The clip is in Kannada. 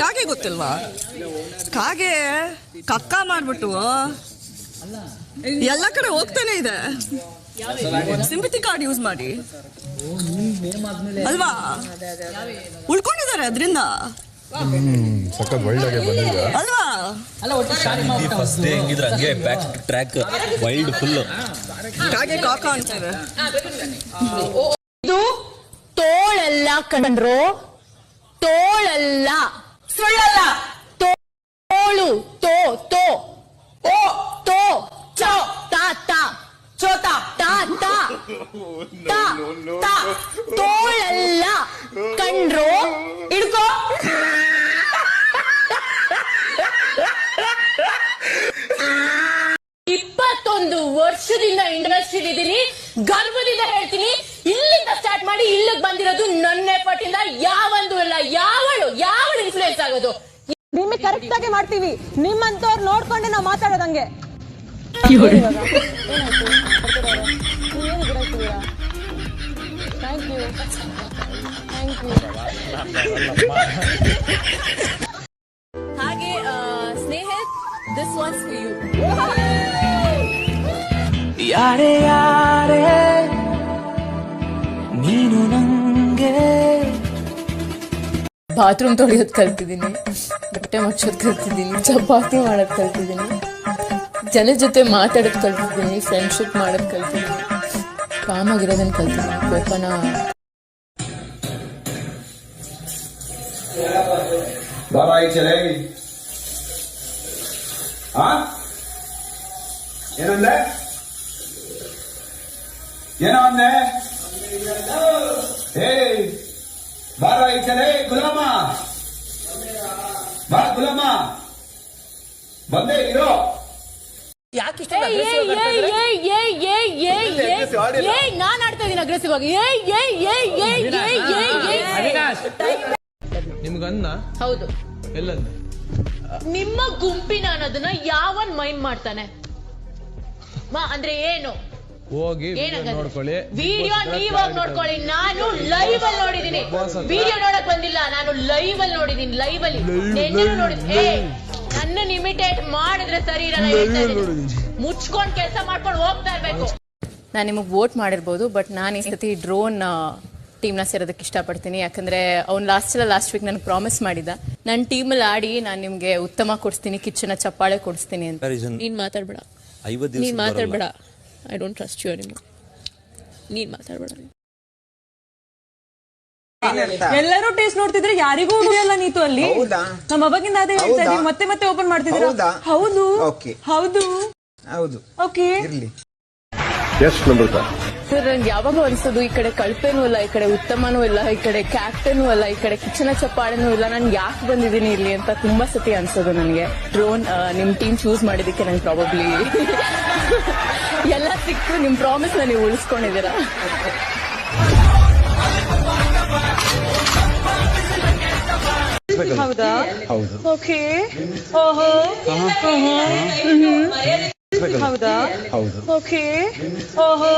ಕಾಗೆ ಗೊತ್ತಿಲ್ವಾ? ಕಾಗೆ ಕಕ್ಕ ಮಾಡ್ಬಿಟ್ಟು ಎಲ್ಲ ಕಡೆ ಹೋಗ್ತಾನೆ ಇದೆ. ಸಿಂಪತಿ ಕಾರ್ಡ್ ಯೂಸ್ ಮಾಡಿ. ಅಲ್ವಾ? ಉಳ್ಕೊಂಡಿದ್ದಾರೆ ಅದರಿಂದ. ಸಖತ್ ಒಳ್ಳೆಗೆ ಬಂದಿದೆ. ಅಲ್ವಾ? ಫಸ್ಟ್ ಡೇ ಹೆಂಗಿದ್ರೆ ಹಂಗೆ ಬ್ಯಾಕ್ ಟ್ರ್ಯಾಕ್ ವೈಲ್ಡ್ ಫುಲ್ ಕಾಗೆ ಕಾಕ ಅಂತಾರೆ ಇದು ತೋಳೆಲ್ಲ ಕಣ್ರೋ. ತೋಳಲ್ಲ. ಸುಳ್ಳಲ್ಲ ತೋಳು, ತೋ ತೋ. ಓ, ತೋ, ಚೋ, ತಾ ತಾ. ಚೋತ ತಾ ತಾ ತಾ. ತಾ ತೋಳಲ್ಲ. ಕಣ್ರೋ ಹಿಡ್ಕೋ. ಇಪ್ಪತ್ತೊಂದು ವರ್ಷದಿಂದ ಇಂಡಸ್ಟ್ರಿ ಇದ್ದೀನಿ. ಗರ್ವದಿಂದ ಹೇಳ್ತೀನಿ. ಇಲ್ಲಿಂದ ಸ್ಟಾರ್ಟ್ ಮಾಡಿ ಇಲ್ಲಿಗೆ ಬಂದಿರೋದು ನನ್ನ ಎಫರ್ಟ್ ಇಂದ ಯಾವೊಂದು ಇಲ್ಲ ಯಾವಳು? ಇನ್ಫ್ಲೂಯೆನ್ಸ್ ಆಗೋದು ನಿಮಗೆ ಕರೆಕ್ಟ್ ಆಗಿ ಮಾಡ್ತೀವಿ. ನಿಮ್ಮಂತವ್ರು ನೋಡ್ಕೊಂಡೆ ನಾವು ಮಾತಾಡೋದಂಗೆ. ಥ್ಯಾಂಕ್ ಯು ಥ್ಯಾಂಕ್ ಯು ಹಾಗೆ ಸ್ನೇಹ ದಿಸ್ ವಾಸ್ ಫಾರ್ ಯು ಯಾರೇ ಯಾರೇ ಬಾತ್ರೂಮ್ ತೊಳೆಯೋದು ಕಲ್ತಿದ್ದೀನಿ, ಬಟ್ಟೆ ಮುಚ್ಚೋದು ಕಲ್ತಿದ್ದೀನಿ, ಚಪಾತಿ ಮಾಡೋದು ಕಲ್ತಿದ್ದೀನಿ, ಜನ ಜೊತೆ ಮಾತಾಡೋದು ಕಲ್ತಿದ್ದೀನಿ ಫ್ರೆಂಡ್ಶಿಪ್ ಮಾಡೋದು ಕಲ್ತಿದ್ದೀನಿ ಕಾಮ್ ಆಗಿರೋದನ್ನು ಕಲ್ತಿದ್ದೀನಿ, ಕೋಪನ. ಏನಂದೆ? ಏನೋ ಅಂದೆ? ಹೇ ಬಾರ ಈ ಗುಲಾಮ ಬಾ ಗುಲಾಮ ಬಂದೆ ಇರೋ ನಾನ್ ಆಡ್ತಾ ಇದೀನಿ ಅಗ್ರೆಸಿವ್ ಆಗಿ ನಿಮ್ಗನ್ನ ಹೌದು ಎಲ್ಲಂದ ನಿಮ್ಮ ಗುಂಪಿನ ಅನ್ನೋದನ್ನ ಯಾವನ್ ಮೈಂಡ್ ಮಾಡ್ತಾನೆ ಮಾ ಅಂದ್ರೆ ಏನು ಹೋಗಿ ನೋಡ್ಕೊಳ್ಳಿ. ವಿಡಿಯೋ ನೀವಾಗ ನೋಡ್ಕೊಳ್ಳಿ. ನಾನು ಲೈವ್ ಅಲ್ಲಿ ನೋಡಿದೀನಿ. ವಿಡಿಯೋ ನೋಡಕ್ ಬಂದಿಲ್ಲ. ನಾನು ಲೈವ್ ಅಲ್ಲಿ ನೋಡಿದೀನಿ. ಲೈವ್ ಅಲ್ಲಿ. ಏ ನನ್ನ ಇಮಿಟೇಟ್ ಮಾಡಿದ್ರೆ ಸರಿ ಇರಲ್ಲ ಹೇಳ್ತಾ ಇದೀನಿ. ಮುಚ್ಕೊಂಡ್ ಕೆಲಸ ಮಾಡ್ಕೊಂಡು ಹೋಗ್ತಾ ಇರ್ಬೇಕು. ನಾನು ನಿಮಗೆ ವೋಟ್ ಮಾಡಿರ್ಬೋದು ಬಟ್ ನಾನು ಈ ಸತಿ ಡ್ರೋನ್ ಟೀಮ್ನ ಸೇರೋದಕ್ಕೆ ಇಷ್ಟಪಡ್ತೀನಿ. ಯಾಕಂದರೆ ಅವ್ನು ಲಾಸ್ಟಲ್ಲ ಲಾಸ್ಟ್ ವೀಕ್ ನನಗೆ ಪ್ರಾಮಿಸ್ ಮಾಡಿದ್ದ ನನ್ನ ಟೀಮಲ್ಲಿ ಆಡಿ ನಾನು ನಿಮಗೆ ಉತ್ತಮ ಕೊಡಿಸ್ತೀನಿ ಕಿಚ್ಚನ ಚಪ್ಪಾಳೆ ಕೊಡಿಸ್ತೀನಿ ಅಂತ. ನೀನು ಮಾತಾಡ್ಬೇಡ. ಐವತ್ತು ನೀನ್ ಮಾತಾಡ್ಬೇಡ. ಐ ಡೋಂಟ್ ಟ್ರಸ್ಟ್ ಯು ನಿಮ್ಮ ನೀನ್ ಮಾತಾಡ್ಬೇಡ. ಎಲ್ಲರೂ ಟೇಸ್ಟ್ ನೋಡ್ತಿದ್ರೆ ಯಾರಿಗೂ ಉಳಿಯಲ್ಲ ನೀತು ಅಲ್ಲಿ. ನಮ್ಮ ಅವಾಗಿಂದ ಅದೇ ಹೇಳ್ತಾ ಇದ್ದೀವಿ ಮತ್ತೆ ಮತ್ತೆ ಓಪನ್ ಮಾಡ್ತಿದ್ದೀರಾ? ಹೌದು? ಹೌದು. ಹೌದು. ಓಕೆ. ಇರ್ಲಿ. ಎಸ್ ನಂಬರ್ ಸರ್ ನಂಗೆ ಯಾವಾಗ ಅನ್ಸೋದು ಈ ಕಡೆ ಕಳ್ಪೆನೂ ಇಲ್ಲ ಈ ಕಡೆ ಉತ್ತಮನೂ ಇಲ್ಲ ಈ ಕಡೆ ಕ್ಯಾಪ್ಟನ್ ಇಲ್ಲ ಈ ಕಡೆ ಕಿಚನ ಚಪ್ಪಾಳೆನೂ ಇಲ್ಲ ನಾನು ಯಾಕೆ ಬಂದಿದ್ದೀನಿ ಇಲ್ಲಿ ಅಂತ ತುಂಬಾ ಸತಿ ಅನ್ಸೋದು ನನಗೆ. ಡ್ರೋನ್ ನಿಮ್ ಟೀಮ್ ಚೂಸ್ ಮಾಡಿದಕ್ಕೆ ನಂಗೆ ಪ್ರಾಬಬ್ಲಿ ಸಿಕ್ತು ನಿಮ್ ಪ್ರಾಮಿಸ್ ನೀವು ಉಳಿಸ್ಕೊಂಡಿದ್ದೀರಾ? ಹೌದಾ? ಹೌದು. ಓಕೆ ಓಹೋ. ಹೌದಾ? ಹೌದು? ಓಕೆ ಓಹೋ.